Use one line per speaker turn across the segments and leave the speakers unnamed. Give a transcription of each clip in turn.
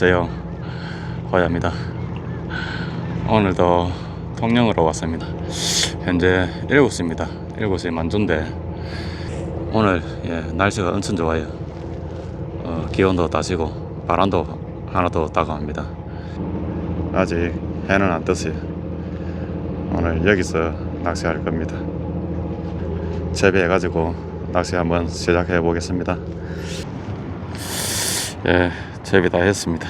안녕하세요. 호야입니다. 오늘도 통영으로 왔습니다. 현재 7시입니다. 7시 만조인데 오늘 예, 날씨가 엄청 좋아요. 어, 기온도 다시고 바람도 하나도 다가옵니다. 아직 해는 안 떴어요. 오늘 여기서 낚시할 겁니다. 재배해 가지고 낚시 한번 시작해 보겠습니다. 예, 재배 다 했습니다.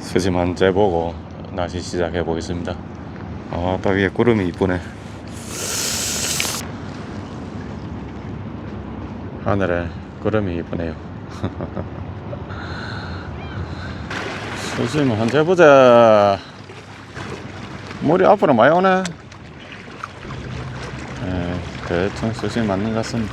수지만 재보고 낚시 시작해 보겠습니다. 아, 딱 위에 구름이 이쁘네. 하늘에 구름이 이쁘네요. 수지만 한 재 보자. 물이 앞으로 많이 오네. 예, 대충 수지 맞는 것 같습니다.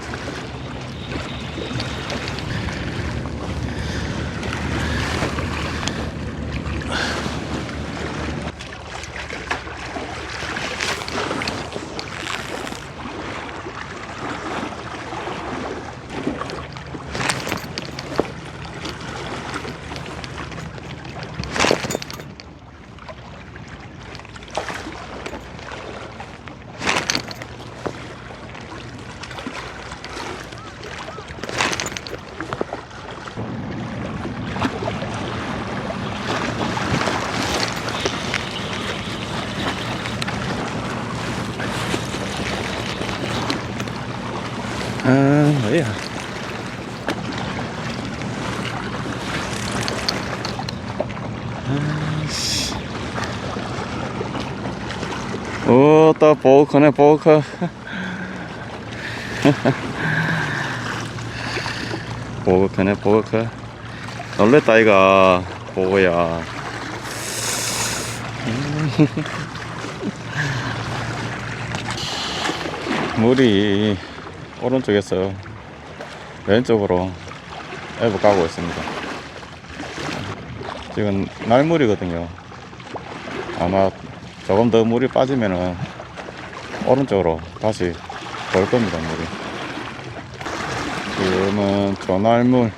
아, 뭐야. 아이씨. 오, 또 보크네, 보크. 보크네, 보크. 놀랬다, 이가. 보고야. 물이 오른쪽에서 왼쪽으로 앱을 까고 있습니다. 지금 날물이거든요. 아마 조금 더 물이 빠지면은 오른쪽으로 다시 돌 겁니다, 물이. 지금은 조날물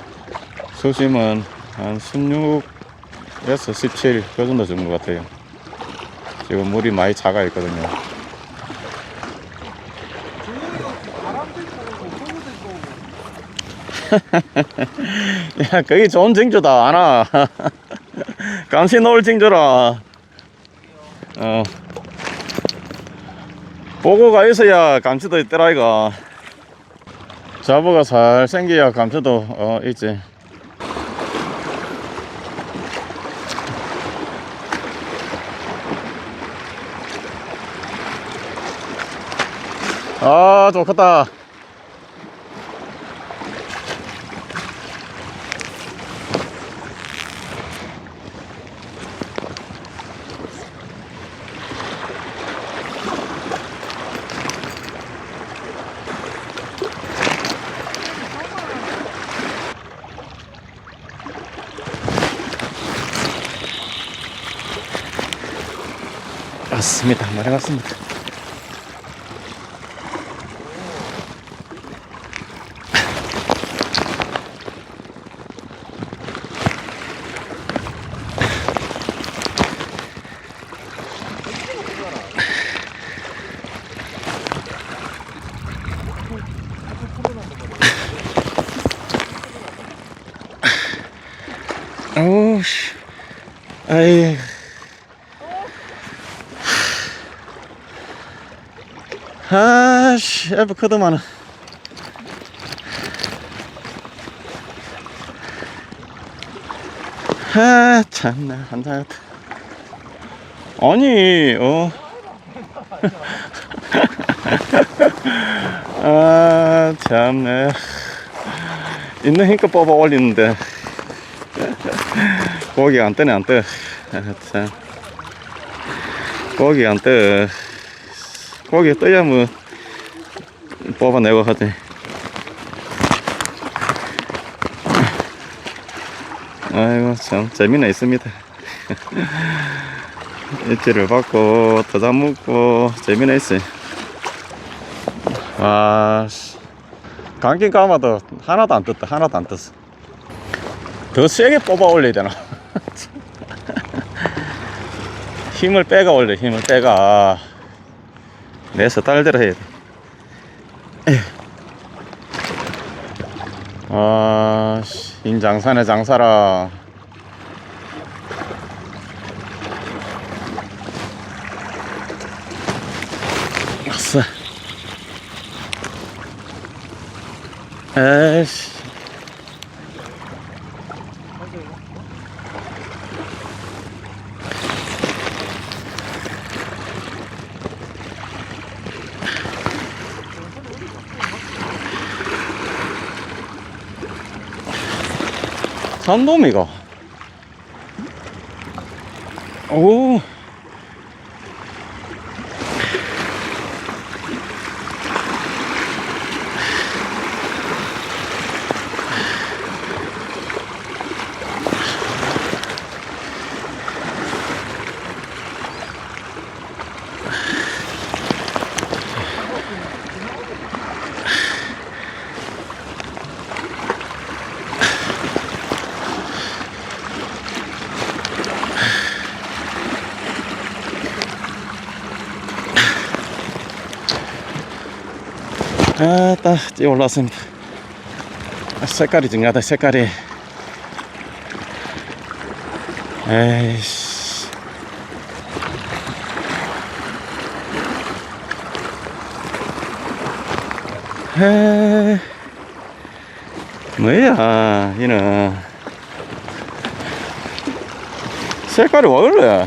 수심은 한 16에서 17, 그 정도 되는 것 같아요. 지금 물이 많이 작아 있거든요. 야, 그게 좋은 징조다, 아나. 감시 놓을 징조라. 어. 보고가 있어야 감시도 있더라, 이거. 자보가 잘 생겨야 감시도, 어, 있지. 아, 좋겠다. 맞습니다. 많이 맞습니다. 어우, 씨. 아이. 아씨, 에버 크더만은. 아, 참나, 한장같다 아니, 어. 아, 참네. 있는 힘껏 뽑아 올리는데. 고기가 안 뜨네, 안 떠. 아, 참. 고기가 안 떠. 고기 떠야 뭐 뽑아내고 하지 아이고 참 재미는 있습니다. 입질을 받고 더 잡먹고 재미는 있어요. 와 씨. 감기 감아도 하나도 안 떴다 하나도 안 떴어. 더 세게 뽑아 올려야 되나? 힘을 빼가 올려 힘을 빼가 내서 딸대로 해야 돼 아, 씨, 인장산의 장사라. 아싸. 에이씨. 산도미가. 오. 아따 뛰어 올라왔습니다. 아, 색깔이 중요하다 색깔이. 에이씨. 에 뭐야 이는 색깔이 왜 그래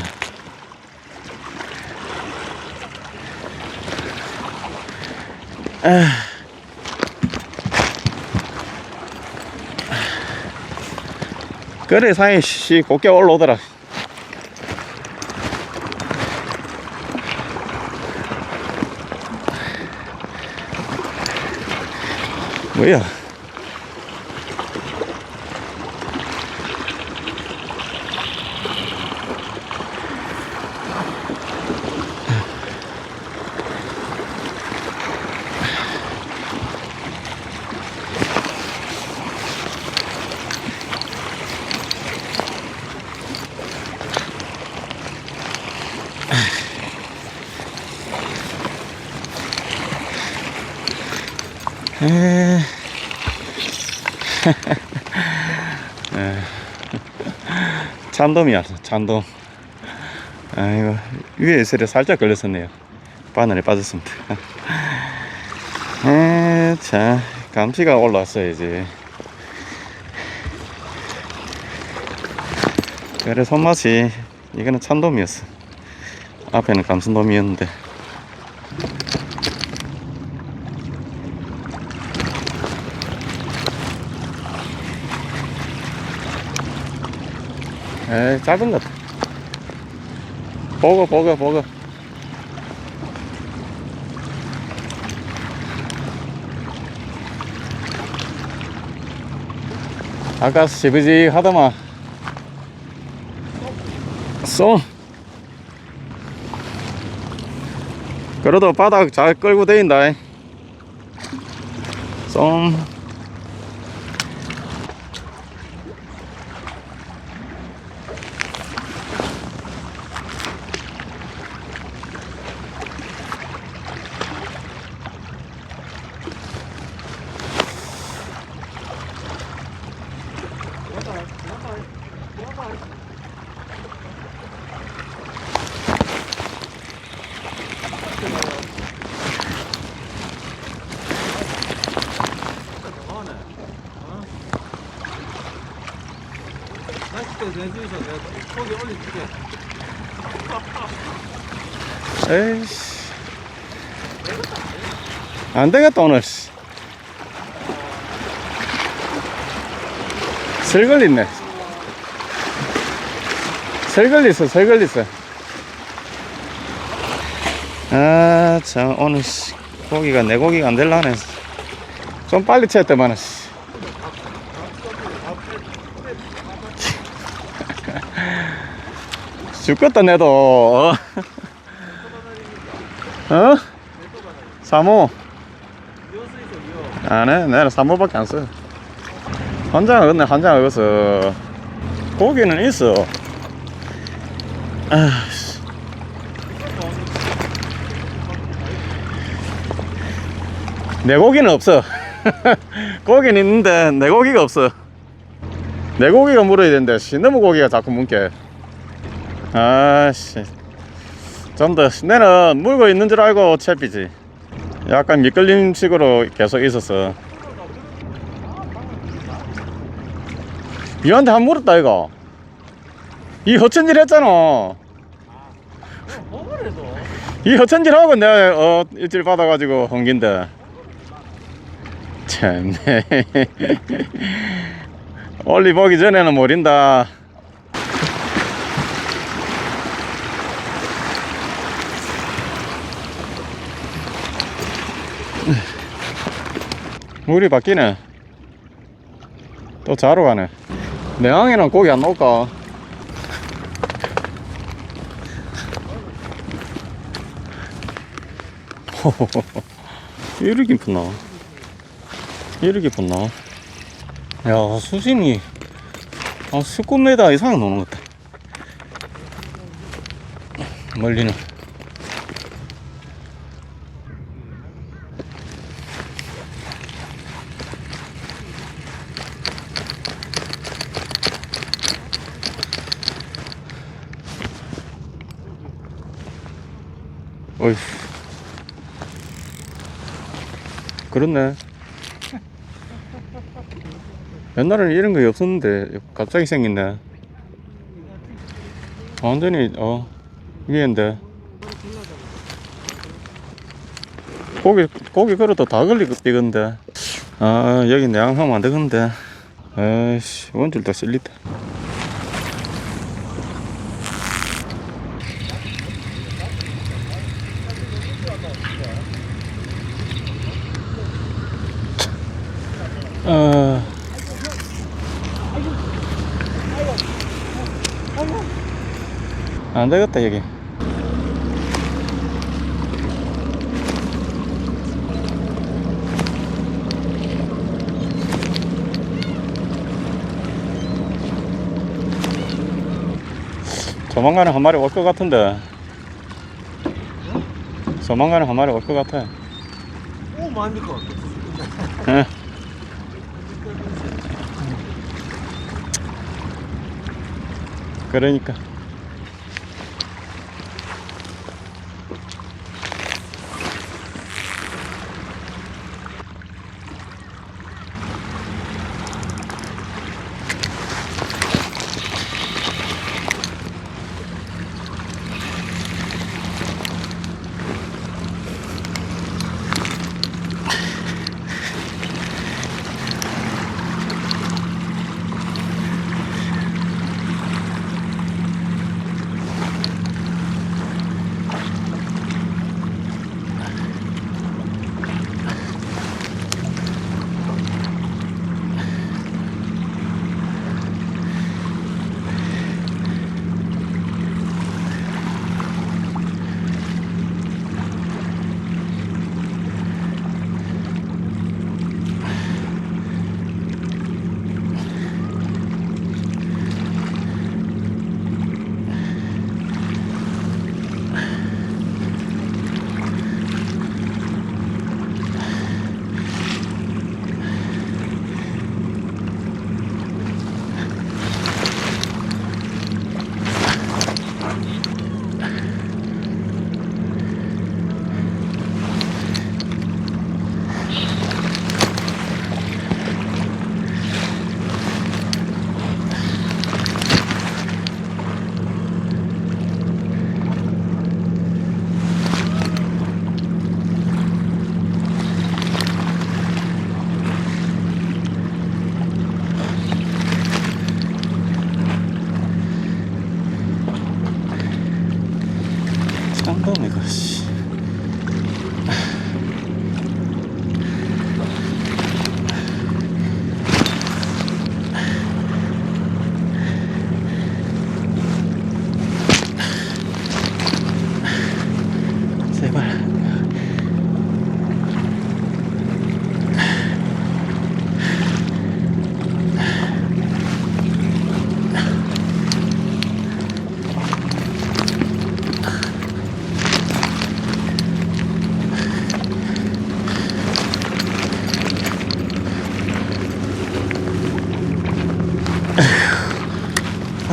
그래 사이 씨 곱게 올라오더라. 뭐야 에... 에... 찬돔이야 찬돔. 아이고 위에 세에 살짝 걸렸었네요. 바늘에 빠졌습니다. 에, 자 감치가 올라왔어요 이제. 그래 손맛이 이거는 찬돔이었어. 앞에는 감순돔이었는데 에이 같아 보고 보고 보고 아까 시비지 하더만. 쏘. 그래도 바닥 잘 끌고 다닌다. 쏨
내가 거기 올려줄게.
에이씨. 안 되겠다, 오늘. 씨. 설 걸렸네. 설 걸렸어, 설 걸렸어. 아, 참, 오늘, 씨, 고기가, 내 고기가 안 될라네. 좀 빨리 채웠더만, 씨. 죽겠다, 내도. 어? 어? 사모.
있어, 이어.
안해 내는 3호밖에 안써 한장 얻네 한장 얻어서 고기는 있어 아, 씨. 내 고기는 없어 고기는 있는데 내 고기가 없어 내 고기가 물어야 되는데 시너무 고기가 자꾸 뭉게 아씨. 좀 더 내는 물고 있는 줄 알고 채비지. 약간 미끌림 식으로 계속 있었어 얘한테 한 물었다 이거. 이 허천질 했잖아. 이 허천질 하고 내가 어 일질 받아가지고 hon긴데 참네. 올리 보기 전에는 모른다 물이 바뀌네. 또 자러 가네. 내항에는 고기 안 나올까? 이렇게 깊나? 이렇게 깊나? 야 수심이. 한 19m 이상 노는 것 같아. 멀리는 어이 그렇네. 옛날에는 이런 거 없었는데 갑자기 생겼네. 완전히 어 위인데. 고기 고기 그릇도 다 걸리겠는데. 아 여기 내양하면 안 되겠는데. 아이씨 원줄도 실리다 안 되겠다 여기. 조만간에 한 마리 올 것 같은데. 조만간에 한 마리 올 것 같아.
오 많이 거
예. 그러니까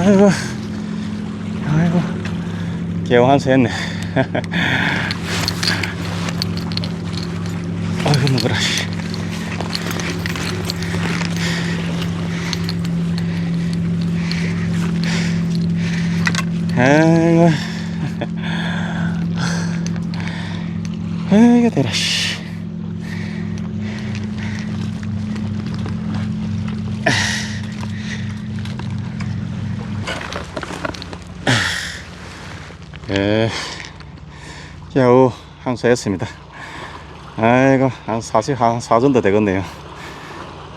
아이고, 아이고, 개호 한수 했네. 아이고, 무거라, 씨. 아이고. 아이고, 되라, 씨. 예, 겨우 항소했습니다. 아이고, 한 40, 한 4정도 되겠네요.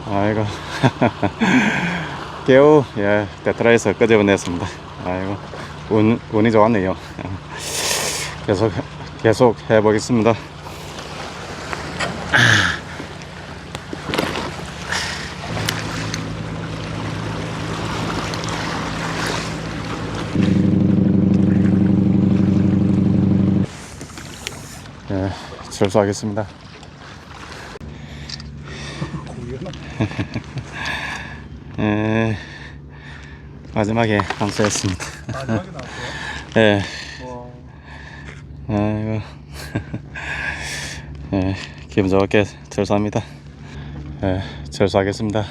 아이고, 겨우, 예, 테트라에서 끄집어냈습니다. 아이고, 운, 운이 좋았네요. 계속, 계속 해보겠습니다. 예, 철수하겠습니다. 예, 마지막에 항소했습니다.
마지막에 나왔어요?
예,
와.
아이고, 예, 기분 좋게 철수합니다. 예, 철수하겠습니다.